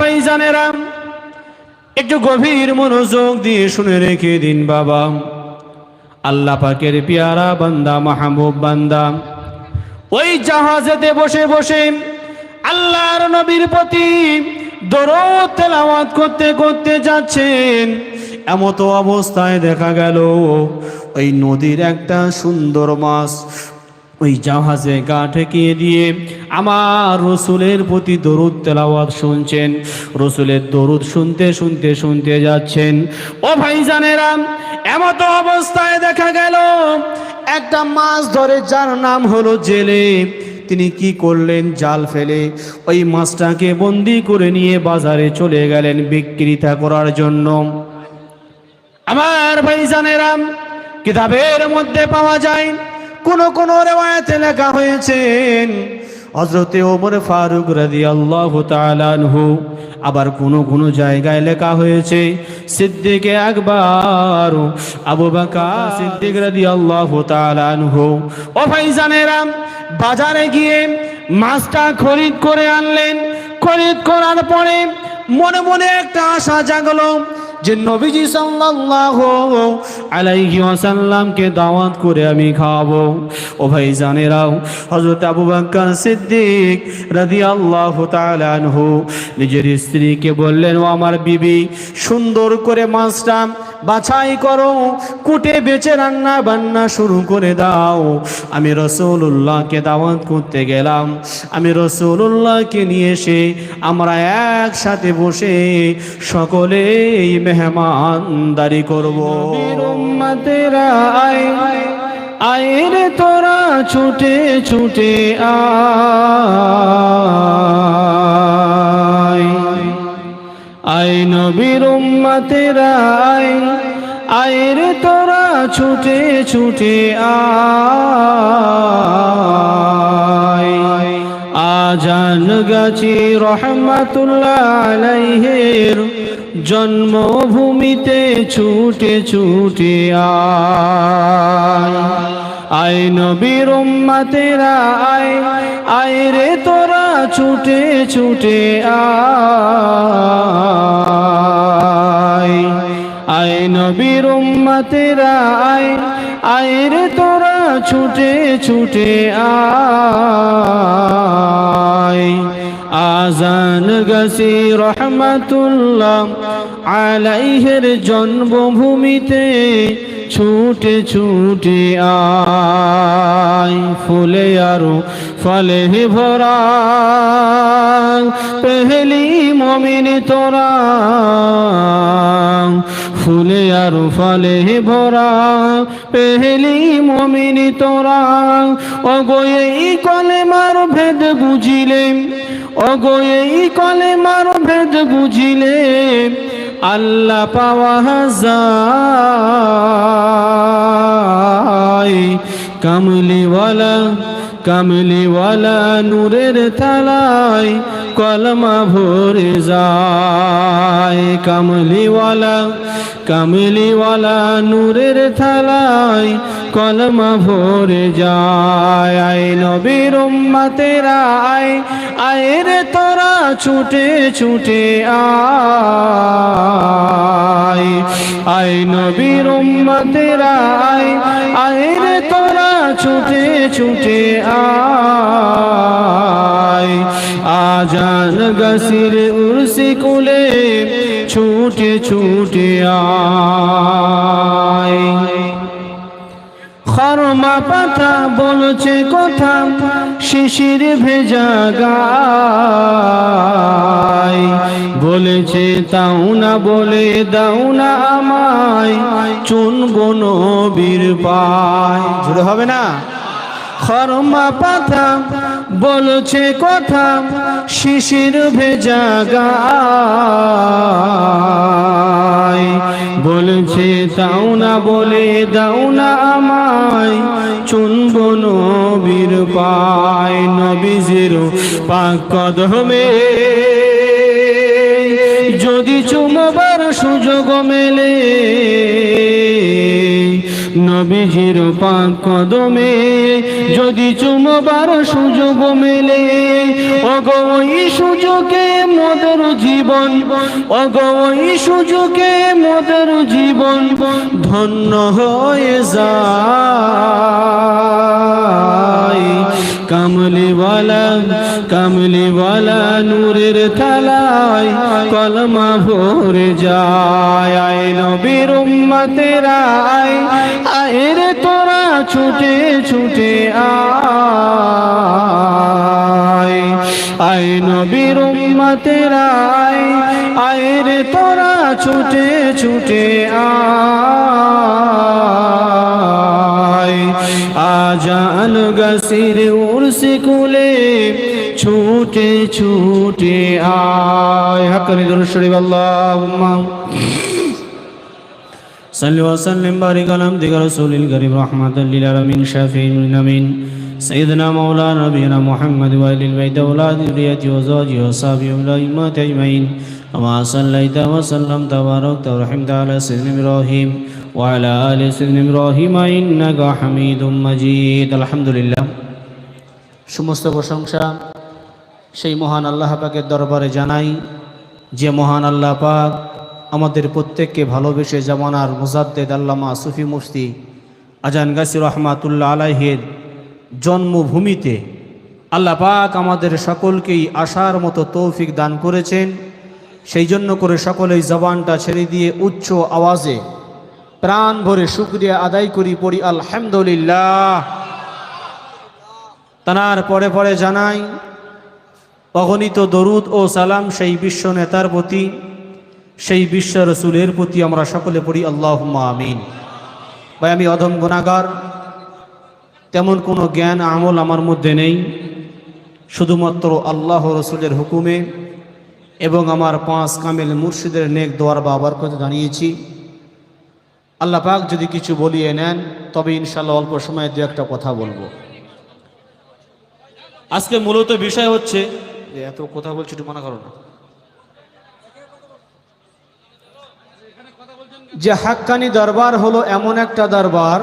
ভাই জানেরা একটু গভীর মনোযোগ দিয়ে শুনে রেখে দিন বাবা। আল্লাহ পাকের পিয়ারা বান্দা, মাহবুব বান্দা। ওই জাহাজেতে বসে বসে আল্লাহর নবীর প্রতি দরদ করতে করতে যাচ্ছেন। এমতো অবস্থায় দেখা গেল, ওই নদীর একটা সুন্দর মাছ ওই জাহাজে গা ঠেকিয়ে দিয়ে আমার রসুলের প্রতি দরুদ তেলাওয়াত শুনছেন। রসুলের দরুদ শুনতে শুনতে শুনতে যাচ্ছেন। ও ভাই জানেরাম এমত অবস্থায় দেখা গেল, একটা মাছ ধরে যার নাম হলো জেলে। তিনি কি করলেন? জাল ফেলে ওই মাছটাকে বন্দি করে নিয়ে বাজারে চলে গেলেন বিক্রিতা করার জন্য। আমার ভাই জানেরাম কিতাবের মধ্যে পাওয়া যায় কোন কোন রেওয়ায়তে লেখা হয়েছেন হজরতে ওমর ফারুক রাদি আল্লাহ তালানহু আবার কোন কোন জায়গায় লেখা হয়েছে, সিদ্দিকে আকবর, আবু বাকা সিদ্দিক রাদি আল্লাহ তালানহু ও ভাই জানেরাম বাজারে গিয়ে মাছটা খরিদ করে আনলেন। খরিদ করার পরে মনে মনে একটা আশা জাগলো যে নবীজি সাল্লাল্লাহু আলাইহি ওয়াসাল্লামকে দাওয়াত করে আমি খাওয়াবো। ও ভাই জানেরাও, হযরত আবু বকর সিদ্দিক রাদিয়াল্লাহু তাআলা আনহু নিজের স্ত্রীকে বললেন, ও আমার বিবি, সুন্দর করে মাছটা বাছাই করো, কুটে বেচে রান্না বান্না শুরু করে দাও। আমি রসুল্লাহকে দাওয়াত করতে গেলাম। আমি রসুল্লাহকে নিয়ে এসে আমরা একসাথে বসে সকলেই মেহমানদারি করব। তেরা আয় তোরা ছুটে ছুটে আয়। আয় নবীর উম্মতেরা, আয় আয় রে তোরা ছুটে ছুটে আয়। আজান গাছি রহমাতুল্লাহ আলাইহের, জন্মভূমিতে ছুটে ছুটে আয়। নবীর উম্মতেরা, আয় আয় রে তোরা ছুটে ছুটে আয়। আয় নবীর উম্মতেরা, আয় আয় রে তোরা, ছুটে ছুটে আয়। আজান গসি রহমতুল্লাহ আলাইহের জন্মভূমিতে ছুটে ছুটে আয়, ফুলে আরও ফলে ভরা পেহলি মমিন তোরা, ফুলে আর ফলে ভরা পেহলি মমিন তোরা। অগয়ে কলে মার ভেদ বুঝিলে অগয়ে কলে মার ভেদ বুঝিলে আল্লাহ পাওয়া যায়। কামলিওয়ালা কামলিওয়ালা নূরের থালায় কলমা ভরে যায়। কামলিওয়ালা কামলিওয়ালা নূরের থালায় কলমা ভরে যায়। নবীর উম্মতেরা আয় আয় রে তোরা ছুটে ছুটে আয়। আয় নবীর উম্মতেরা, আয়। আয় রে তোরা ছুটে ছুটে আয়। আজান গসির উর্সি কুলে ছুটে ছুটে আয়। খরমা পাতা বলছে কথা? শিশির ভেজা গায়। বলেছে তাও না বলে দাও না আমায় চুনবো নবীর পায়। জুড়ে হবে না? খরমা পাতা বলছে কথা, শিশির ভেজা গায়। বলছে তাও না বলে, দাও না আমায়, চুনব নবীর পায়, নবীজির পাক কদমে। যদি চুমবার সুযোগ মেলে নবীজির পাক কদমে যদি চুমবার সুযোগ মেলে অগো ওই সুযোগে মদের জীবন অগো ওই সুযোগে মদের জীবন ধন্য হয়ে যায়। কামলিওয়ালা কামলিওয়ালা নূরের থালায় কলমা ভরে যায়। আয় নবীর উম্মতেরা আয় আয় তোরা ছুটে ছুটে আয়। আয় নবীর উম্মতেরা আয় আয় রে তোরা ছুটে ছুটে আয়। আজান গসির উর্সি কুলে ছুটে ছুটে আয় হাক্কানি দরুদ শরীফ আল্লাহুম্মা صلوا وسلم بارك على عبدك رسول الكريم رحمة للعالمين شافي الأمين سيدنا مولانا نبينا محمد وآل البيت أولاد ذريته وزوجه وصحبه والأئمة أجمعين كما صليت وسلمت وباركت ورحمت على سيدنا إبراهيم وعلى آل سيدنا إبراهيم إنك حميد مجيد الحمد لله সমস্ত প্রশংসা সেই মহান আল্লাহ পাকের দরবারে জানাই যে মহান আল্লাহ পাক আমাদের প্রত্যেককে ভালোবেসে জামানার মুজাদ্দেদ আল্লামা সুফি মুফতি আজান গাছি রহমাতুল্লাহ আলাহের জন্মভূমিতে আল্লাহ পাক আমাদের সকলকেই আসার মতো তৌফিক দান করেছেন সেই জন্য করে সকলেই জবানটা ছেড়ে দিয়ে উচ্চ আওয়াজে প্রাণ ভরে শুক্রিয়া আদায় করি, পড়ি আলহামদুলিল্লাহ। তানার পরে পরে জানাই, অগণিত দরুদ ও সালাম সেই বিশ্ব নেতার প্রতি, সেই বিশ্ব রসুলের প্রতি আমরা সকলে পড়ি আল্লাহ আমিন। ভাই, আমি অধম গুণাগার। তেমন কোনো জ্ঞান, আমল আমার মধ্যে নেই। শুধুমাত্র আল্লাহ রসুলের হুকুমে এবং আমার পাঁচ কামেল মুর্শিদের নেক দোয়ার বাবার কথা জানিয়েছি। আল্লাহ পাক যদি কিছু বলিয়ে নেন তবে ইনশাল্লাহ অল্প সময়ে দু একটা কথা বলব। আজকে মূলত বিষয় হচ্ছে যে এত কথা বলছি একটু মনে করো না। যে হাক্কানি দরবার হলো এমন একটা দরবার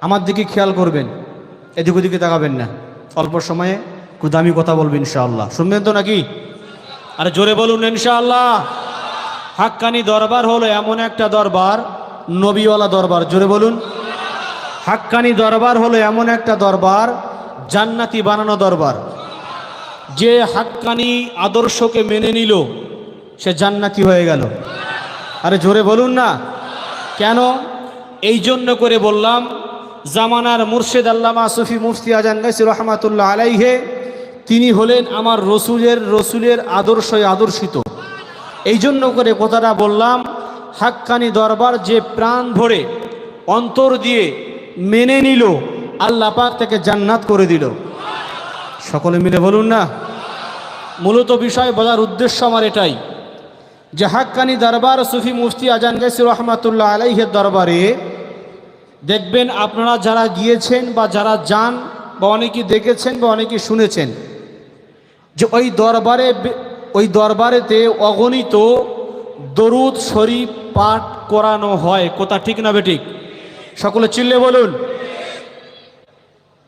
আমার দিকে খেয়াল করবেন এদিক ওদিকে তাকাবেন না। অল্প সময়ে খুব দামি কথা বলবেন ইনশাআল্লাহ। শুনবেন তো নাকি? আরে জোরে বলুন ইনশাআল্লাহ। হাক্কানি দরবার হলো এমন একটা দরবার নবীওয়ালা দরবার, জোরে বলুন। হাক্কানি দরবার হলো এমন একটা দরবার, জান্নাতি বানানো দরবার। যে হাক্কানি আদর্শকে মেনে নিল, সে জান্নাতি হয়ে গেল। আরে জোরে বলুন না। কেন? এই জন্য করে বললাম, জামানার মুর্শেদ আল্লামা সুফি মুফতি আজান গাইসি রহমাতুল্লাহ আলাইহে, তিনি হলেন আমার রসুলের রসুলের আদর্শই আদর্শিত। এই জন্য করে কথাটা বললাম হাক্কানি দরবার যে প্রাণ ভরে অন্তর দিয়ে মেনে নিল, আল্লাহ পাক তাকে জান্নাত করে দিল। সকলে মিলে বলুন না? মূলত বিষয় বলার উদ্দেশ্য আমার এটাই যে হাক্কানি দরবার সুফি মুফতি আজান গেছি রহমাতুল্লাহ আলাইহের দরবারে দেখবেন আপনারা যারা গিয়েছেন বা যারা যান বা অনেকে দেখেছেন বা অনেকে শুনেছেন যে ওই দরবারে ওই দরবারেতে অগণিত দরুদ শরীফ পাঠ করানো হয়। কথা ঠিক না বেঠিক? সকলে চিল্লে বলুন।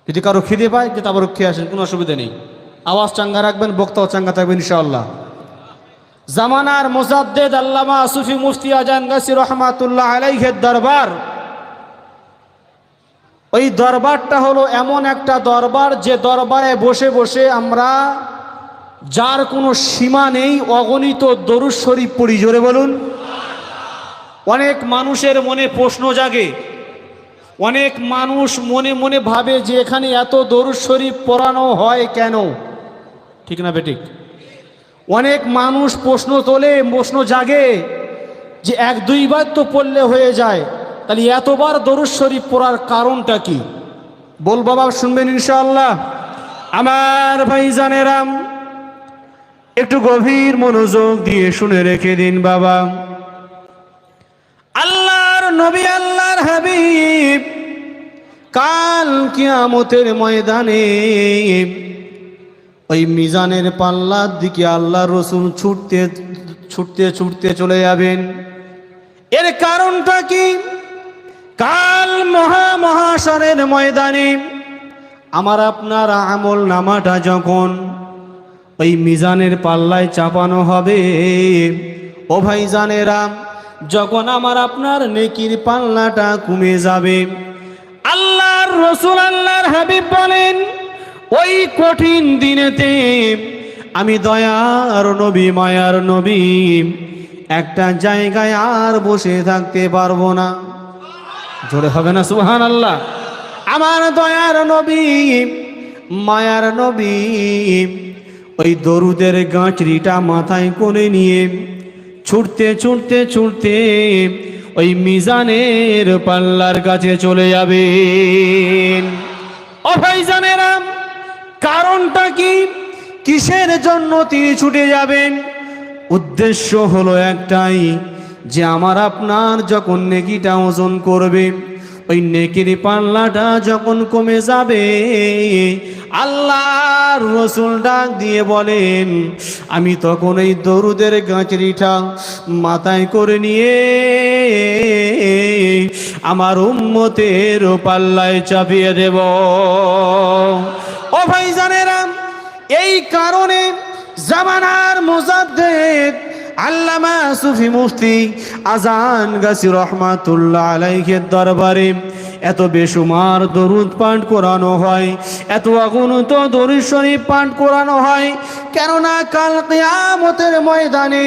যদি কারও খিদে পায় যে তারপর খেয়ে আসেন, কোনো অসুবিধা নেই। আওয়াজ চাঙ্গা রাখবেন, বক্তাও চাঙ্গা থাকবেন, ইনশাআল্লাহ। জামানার মোজাদ্দেদ আল্লামা সুফি মুফতি আজান গাছি রহমাতুল্লাহ আলাইহের দরবার। ওই দরবারটা হলো এমন একটা দরবার, যে দরবারে বসে বসে আমরা যার কোনো সীমা নেই, অগণিত দরুদ শরীফ পড়ি, জোরে বলুন। অনেক মানুষের মনে প্রশ্ন জাগে। অনেক মানুষ মনে মনে ভাবে যে এখানে এত দরুদ শরীফ পড়ানো হয় কেন? ঠিক না বেঠিক? অনেক মানুষ প্রশ্ন তোলে, প্রশ্ন জাগে যে এক দুইবার তো পড়লে হয়ে যায়, তাহলে এতবার দরুদ শরীফ পড়ার কারণটা কি? বল বাবা, শুনবেন ইনশাআল্লাহ। আমার ভাই জানেরাম একটু গভীর মনোযোগ দিয়ে শুনে রেখে দিন বাবা। আল্লাহর নবী, আল্লাহর হাবিব, কাল কিয়ামতের ময়দানে ওই মিজানের পাল্লার দিকে আল্লাহ রসুল ছুটতে ছুটতে ছুটতে চলে যাবেন। এর কারণটা কি? কাল মহা মহাসরের ময়দানে আমার আপনার আমল নামাটা যখন ওই মিজানের পাল্লায় চাপানো হবে। ও ভাই জানেরা যখন আমার আপনার নেকির পাল্লাটা কমে যাবে, আল্লাহর রসুল আল্লাহর হাবিব বলেন, ওই কঠিন দিনেতে আমি দয়ার নবী, মায়ার নবী, একটা জায়গায় আর বসে থাকতে পারব না। জোরে হবে না সুহান আল্লাহ আমার দয়ার নবী, মায়ার নবী ওই দরুদের গাঁচড়িটা মাথায় করে নিয়ে ছুটতে ছুটতে ছুটতে ওই মিজানের পাল্লার কাছে চলে যাবেন ও ভাইজানেরা কারণটা কি? কিসের জন্য তিনি ছুটে যাবেন? উদ্দেশ্য হলো একটাই, যে আমার আপনার যখন নেকিটা ওজন করবে ওই নেকির পাল্লাটা যখন কমে যাবে, আল্লাহর রসুল ডাক দিয়ে বলেন, আমি তখন এই দরুদের গাঁচড়িটা মাথায় করে নিয়ে আমার উম্মতের পাল্লায় চাপিয়ে দেব। ও ভাই জানেরাম এই কারণে জামানার মুজাদ্দেদ আল্লামা সুফি মুফতি আজান গাছি রহমাতুল্লাহ আলাইহের দরবারে। এত বেসুমার দরুদ পাঠ করানো হয়, এত অগুণত দরুদ শরীফ পাঠ করানো হয়। কেননা কাল কেয়ামতের ময়দানে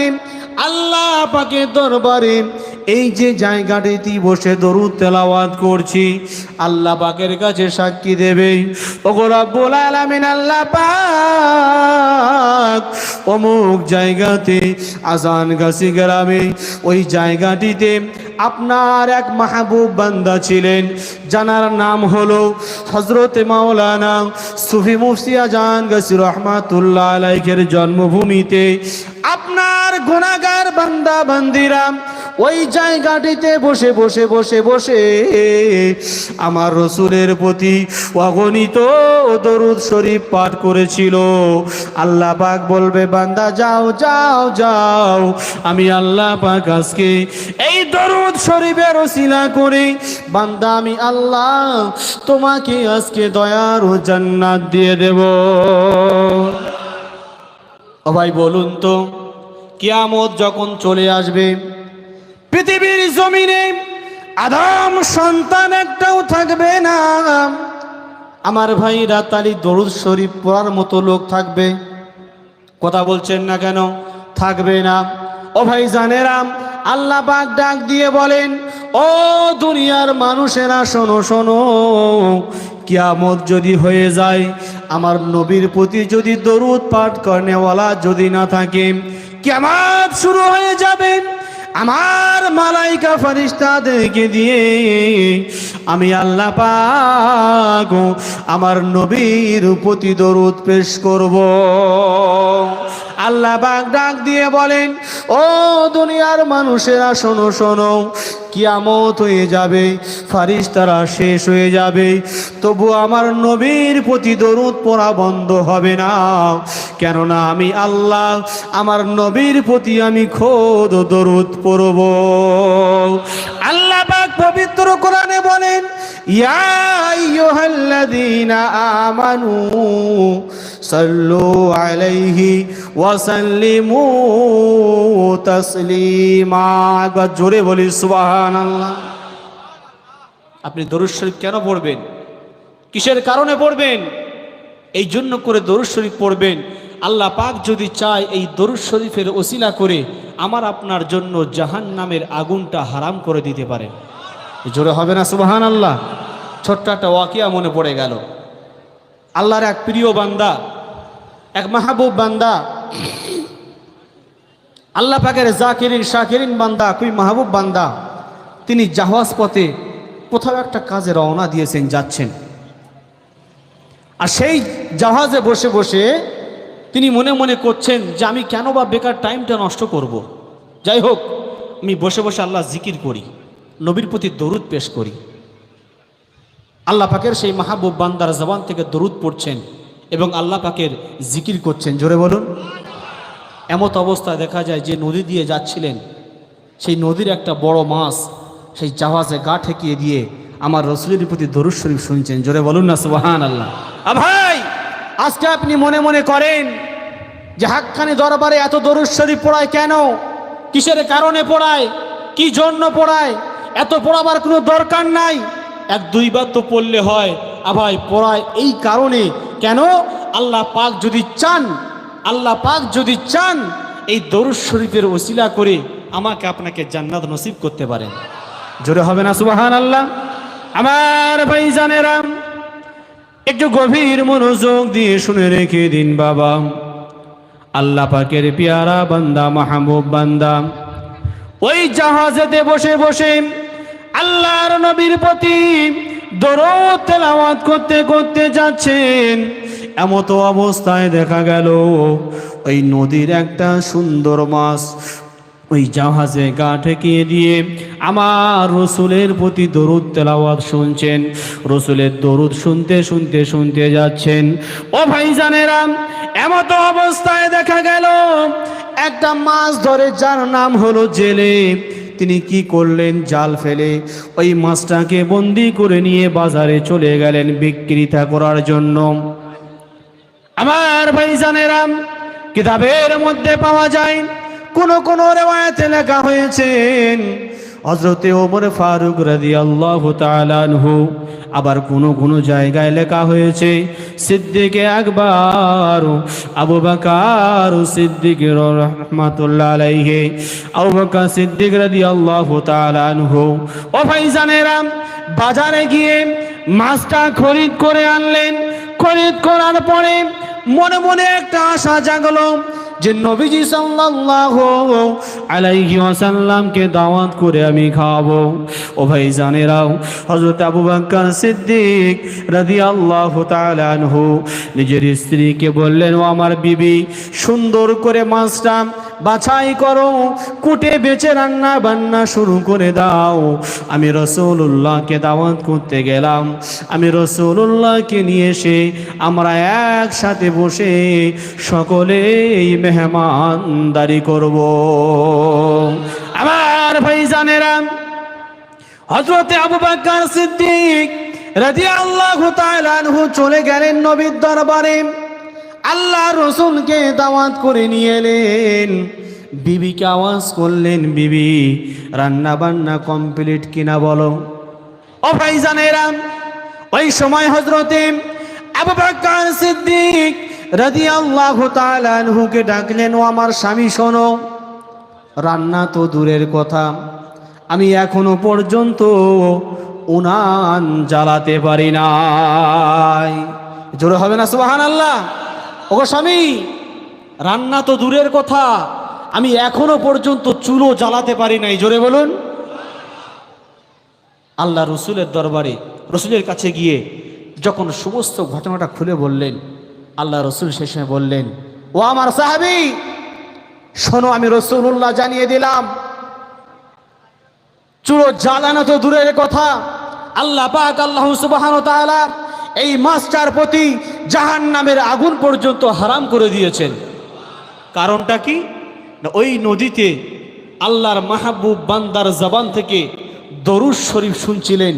আল্লাহ পাকের দরবারে এই যে জায়গাটিতে বসে দরুদ তেলাওয়াত করছি, আল্লাহ পাকের কাছে সাক্ষী দেবে। রব্বুল আলামিন, আল্লাহ পাক অমুক জায়গাতে আজান গাছি গ্রামে ওই জায়গাটিতে আপনার এক মাহবুব বান্দা ছিলেন, জানার নাম হলো হজরতে মাওলানা সুফি মুফতি আজান গাছি রহমাতুল্লাহ আলাইকের জন্মভূমিতে। আপনার গুণাগার বান্দা বান্দিরা, ওই জায়গাটিতে বসে বসে বসে বসে আমার রসুলের প্রতি অগণিত দরুদ শরীফ পাঠ করেছিল। আল্লাহ পাক বলবে, বান্দা, যাও যাও যাও। আমি আল্লাহ পাক আজকে এই দরুদ শরীফের ওসিলা করে, বান্দা, আমি আল্লাহ তোমাকে আজকে দয়ার ও জান্নাত দিয়ে দেব। ও ভাই বলুন তো কিয়ামত যখন চলে আসবে, পৃথিবীর জমিনে আদম সন্তান একটাও থাকবে না। আমার ভাই রাতালি দরুদ শরীফ পড়ার মতো লোক থাকবে। কথা বলছেন না কেন? থাকবে না। ও ভাই জানেরাম আল্লাহ পাক ডাক দিয়ে বলেন, ও দুনিয়ার মানুষেরা, শোনো শোনো, কিয়ামত যদি হয়ে যায়, আমার নবীর প্রতি যদি দরুদ পাঠ করেনেওয়ালা যদি না থাকে কিয়ামত শুরু হয়ে যাবেন আমার মালাইকা ফারিস্তাদেরকে দিয়ে আমি আল্লাহ পাক আমার নবীর প্রতি দরুদ পেশ করব। আল্লাহ পাক ডাক দিয়ে বলেন, ও দুনিয়ার মানুষেরা, শোনো শোনো, কিয়ামত হয়ে যাবে, ফারিস্তারা শেষ হয়ে যাবে, তবু আমার নবীর প্রতি দরুদ পড়া বন্ধ হবে না। কেননা আমি আল্লাহ, আমার নবীর প্রতি আমি খোদ দরুদ পড়ব। আল্লাহ পাক পবিত্র কোরআনে বলেন, ইয়া আইয়ুহাল্লাযীনা আমানু আলাইহি ওয়া সাল্লিমু তাসলিমা। একবার জোরে বলি, সুবহানাল্লাহ। আপনি দরুদ শরীফ কেন পড়বেন? কিসের কারণে পড়বেন? এই জন্য করে দরুদ শরীফ পড়বেন। আল্লাহ পাক যদি চায় এই দরুদ শরীফের ওসিলা করে, আমার আপনার জন্য জাহান নামের আগুনটা হারাম করে দিতে পারে। জোরে হবে না সুবাহান আল্লাহ ছোট্ট একটা ওয়াকিয়া মনে পড়ে গেল। আল্লাহর এক প্রিয় বান্দা এক মাহবুব বান্দা। আল্লাহ পাকের জাকিরিন, শাকিরিন বান্দা কুই মাহবুব বান্দা। তিনি জাহাজ পথে কোথাও একটা কাজে রওনা দিয়েছেন, যাচ্ছেন। আর সেই জাহাজে বসে বসে তিনি মনে মনে করছেন যে আমি কেন বা বেকার টাইমটা নষ্ট করব। যাই হোক, আমি বসে বসে আল্লাহ জিকির করি, নবীর প্রতি দরুদ পেশ করি। আল্লাহ পাকের সেই মাহবুব বান্দার জবান থেকে দরুদ পড়ছেন। এবং আল্লাহ পাকের জিকির করছেন। জোরে বলুন। এমত অবস্থায় দেখা যায় যে নদী দিয়ে যাচ্ছিলেন সেই নদীর একটা বড় মাছ সেই জাহাজে গা ঠেকিয়ে দিয়ে আমার রসুলের প্রতি দরুদ শরীফ শুনছেন। জোরে বলুন না সুবাহান আল্লাহ ভাই! আজকে আপনি মনে মনে করেন যে হাক্কানি দরবারে এত দরুদ শরীফ পড়ায় কেন? কিসের কারণে পড়ায়? কি জন্য পড়ায়? এত পড়াবার কোনো দরকার নাই? এক দুইবার তো পড়লে হয়। আ ভাই, পড়ায় এই কারণে কেন? আল্লাহ পাক যদি চান, আল্লাহ পাক যদি চান, এই দরুদ শরীফের ওসিলা করে আমাকে আপনাকে জান্নাত নসিব করতে পারেন। জোরে হবে না সুবাহান আল্লাহ আমার ভাই জানেরাম একটু গভীর মনোযোগ দিয়ে শুনে রেখে দিন বাবা। আল্লাহ পাকের পিয়ারা বান্দা, মাহবুব বান্দা। ওই জাহাজেতে বসে বসে আল্লাহর নবীর প্রতি দরদ তেলাওয়াত করতে করতে যাচ্ছেন। এমতো অবস্থায় দেখা গেল, ওই নদীর একটা সুন্দর মাছ ওই জাহাজে গা ঠেকিয়ে দিয়ে আমার রসুলের প্রতি দরুদ তেলাওয়াত শুনছেন। রসুলের দরুদ শুনতে শুনতে শুনতে যাচ্ছেন। ও ভাই জানেরাম এমতো অবস্থায় দেখা গেল, একটা মাছ ধরে যার নাম হলো জেলে। তিনি কি করলেন? জাল ফেলে ওই মাছটাকে বন্দি করে নিয়ে বাজারে চলে গেলেন বিক্রিতা করার জন্য। আমার ভাই জানেরাম কিতাবের মধ্যে পাওয়া যায়, কোন কোন রেওয়ায়তে লেখা হয়েছেন হজরতে ওমর ফারুক রাদি আল্লাহ তালানহু আবার কোন কোন জায়গায় লেখা হয়েছে, সিদ্দিকে আকবর, আবু বাকার সিদ্দিক রহমাতুল্লাহ আলাইহে, আবু বাকার সিদ্দিক রাদি আল্লাহ তালানহু ও ভাইজানেরাম বাজারে গিয়ে মাছটা খরিদ করে আনলেন। খরিদ করার পরে মনে মনে একটা আশা জাগলো যে নবীজি সাল্লাল্লাহু আলাইহি ওয়াসাল্লামকে দাওয়াত করে আমি খাওয়াবো। ও ভাই জানেরাও, হযরত আবু বকর সিদ্দিক রাদিয়াল্লাহু তাআলা আনহু নিজের স্ত্রীকে বললেন, ও আমার বিবি, সুন্দর করে মাছটা বাছাই করো, কুটে বেচে রান্না বান্না শুরু করে দাও। আমি রসুল্লাহকে দাওয়াত করতে গেলাম। আমি রসুল্লাহকে নিয়ে এসে আমরা একসাথে বসে সকলেই মেহমানদারি করব। আমার ভাই জানেরা হজরতে আবু বাক্কার সিদ্দিক তাআলা আনহু চলে গেলেন নবীর দরবারে। আল্লাহ রসুলকে দাওয়াত করে নিয়ে এলেন। বিবিকে আওয়াজ করলেন, বিবি রান্না বান্না কমপ্লিট কিনা বলো। ও ভাইজানেরা, ওই সময় হজরতে আবু বকর সিদ্দিক রাদিয়াল্লাহু তাআলা আনহুকে ডাকলেন, ও আমার স্বামী, শোনো, রান্না তো দূরের কথা। আমি এখনও পর্যন্ত উনান জ্বালাতে পারি নাই। জোরে হবে না সুবাহান আল্লাহ ওগো স্বামী, রান্না তো দূরের কথা, আমি এখনও পর্যন্ত চুলো জ্বালাতে পারি নাই, জোরে বলুন। আল্লাহ রসুলের দরবারে, রসুলের কাছে গিয়ে যখন সমস্ত ঘটনাটা খুলে বললেন, আল্লাহ রসুল সময় বললেন, ও আমার সাহাবি, শোনো, আমি রসুল্লাহ জানিয়ে দিলাম, চুলো জ্বালানো তো দূরের কথা, আল্লাহ পাক, আল্লাহ তাআলা এই মাস্টার প্রতি জাহান নামের আগুন পর্যন্ত হারাম করে দিয়েছেন। কারণটা কি? না, ওই নদীতে আল্লাহর মাহবুব বান্দার জবান থেকে দরুদ শরীফ শুনছিলেন।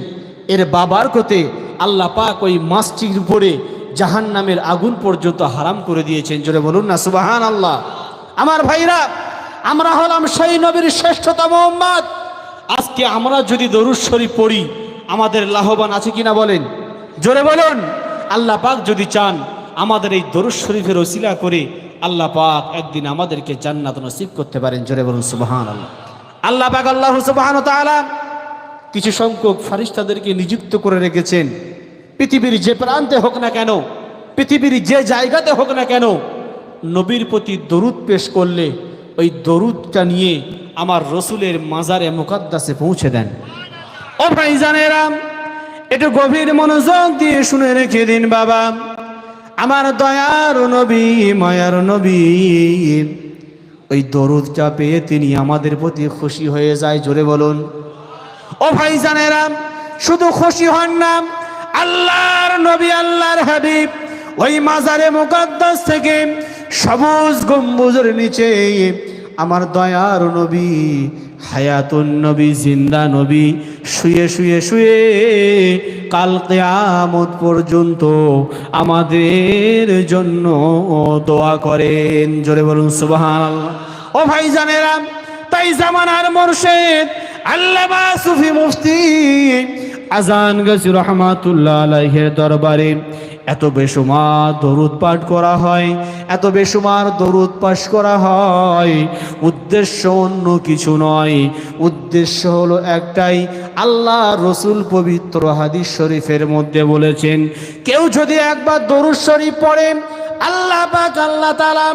এর বাবার কোতে আল্লাহ পাক ওই মাছটির উপরে জাহান নামের আগুন পর্যন্ত হারাম করে দিয়েছেন। জোরে বলুন না সুবাহান আল্লাহ আমার ভাইরা, আমরা হলাম সেই নবীর শ্রেষ্ঠতম মোহাম্মদ আজকে আমরা যদি দরুদ শরীফ পড়ি, আমাদের লাভবান আছে কিনা বলেন? জোরে বলুন। আল্লাহ পাক যদি চান আমাদের এই দরুদ শরীফের ওসিলা করে আল্লাহ পাক একদিন আমাদেরকে জান্নাত নসিব করতে পারেন। জোরে বলুন সুবাহান আল্লাহ আল্লাহ পাক আল্লাহ সুবাহান কিছু সংখ্যক ফারিস্তাদেরকে নিযুক্ত করে রেখেছেন। পৃথিবীর যে প্রান্তে হোক না কেন, পৃথিবীর যে জায়গাতে হোক না কেন, নবীর প্রতি দরুদ পেশ করলে ওই দরুদটা নিয়ে আমার রসুলের মাজারে মুকাদ্দাসে পৌঁছে দেন। ও ভাইজানেরাম একটু গভীর মনোযোগ দিয়ে শুনে রেখে দিন বাবা। আমার দয়ার নবী, মায়ার নবী। ওই দরুদটা পেয়ে তিনি আমাদের প্রতি খুশি হয়ে যায়, জোরে বলুন। ও ভাইজানেরাম শুধু খুশি হন না, আল্লাহর নবী, আল্লাহর হাবিব, ওই মাজারে মুকাদ্দাস থেকে সবুজ গম্বুজের নিচে আমার দয়ার নবী হায়াতুন নবী, জিন্দা নবী, শুয়ে শুয়ে শুয়ে কাল কেয়ামত পর্যন্ত আমাদের জন্য দোয়া করেন। জোরে বলুন সুবহান ও ভাই জানেরা, তাই জামানার মোরশেদ আল্লামা সুফি মুফতি আজান গছি রহমাতুল্লাহ আলাইহের দরবারে এত বেসুমার দরুদ পাঠ করা হয়, এত বেসুমার দরুদ পাঠ করা হয়। উদ্দেশ্য অন্য কিছু নয়, উদ্দেশ্য হলো একটাই, আল্লাহ রসুল পবিত্র হাদিস শরীফের মধ্যে বলেছেন, কেউ যদি একবার দরুদ শরীফ পড়েন আল্লাহ পাক আল্লাহ তাআলা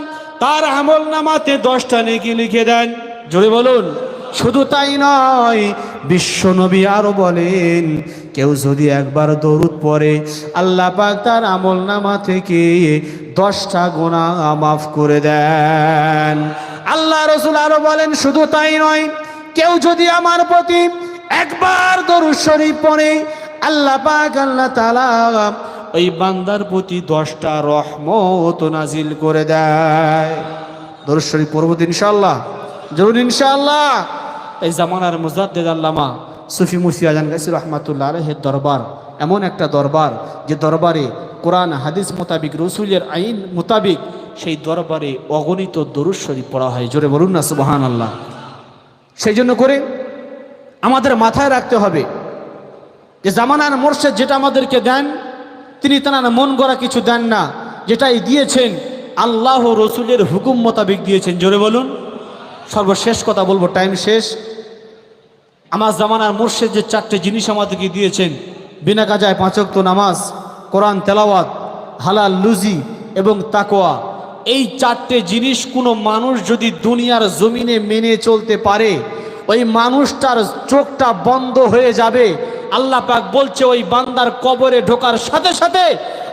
তার আমল নামাতে দশটা নেকি লিখে দেন। জোরে বলুন। শুধু তাই নয় বিশ্বনবী আরও বলেন, কেউ যদি একবার দরুদ পরে আল্লাহ পাক তার আমল নামা থেকে দশটা গোনা মাফ করে দেন। আল্লাহ রসুল আরও বলেন, শুধু তাই নয়, কেউ যদি আমার প্রতি একবার দরুদ শরীফ পড়ে, আল্লাহ পাক আল্লাহ তালা ওই বান্দার প্রতি দশটা রহমত নাজিল করে দেয়। দরুদ শরীফ পড়ব ইনশাল্লাহ জরুর ইনশাআল্লাহ। এই জামানার মুজাদ্দেদ আল্লামা সুফি মুসি আজান গাছি রহমাতুল্লাহ আলহের দরবার, এমন একটা দরবার যে দরবারে কোরআন, হাদিস মোতাবিক, রসুলের আইন মোতাবিক সেই দরবারে অগণিত দরুদ শরীফ পড়া হয়। জোরে বলুন না সুবাহান আল্লাহ সেই জন্য করে আমাদের মাথায় রাখতে হবে যে জামানার মোর্শেদ যেটা আমাদেরকে দেন, তিনি তার মন গড়া কিছু দেন না। যেটাই দিয়েছেন, আল্লাহ রসুলের হুকুম মোতাবেক দিয়েছেন। জোরে বলুন। সর্বশেষ কথা বলব, টাইম শেষ। আমার জামানার মোর্শেদ যে চারটে জিনিস আমাদেরকে দিয়েছেন, বিনা কাজায় পাঁচক্ত নামাজ, কোরআন, তেলাওয়াত, হালাল, লুজি এবং তাকোয়া এই চারটে জিনিস কোনো মানুষ যদি দুনিয়ার জমিনে মেনে চলতে পারে, ওই মানুষটার চোখটা বন্ধ হয়ে যাবে। আল্লাহ পাক বলছে, ওই বান্দার কবরে ঢোকার সাথে সাথে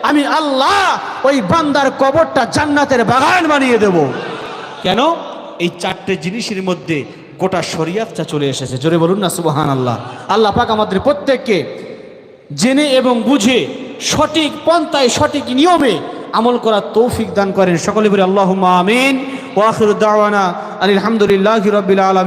আমি আল্লাহ ওই বান্দার কবরটা জান্নাতের বাগান বানিয়ে দেব। কেন? এই চারটে জিনিসের মধ্যে গোটা শরিয়াতটা চলে এসেছে। জোরে বলুন না সুবহান আল্লাহ আল্লাহ পাক আমাদের প্রত্যেককে জেনে এবং বুঝে সঠিক পন্থায় সঠিক নিয়মে আমল করার তৌফিক দান করেন। সকলে বলে আল্লাহ আমিন। ওয়াখির দাওয়ানা আলহামদুলিল্লাহ রবিল আলম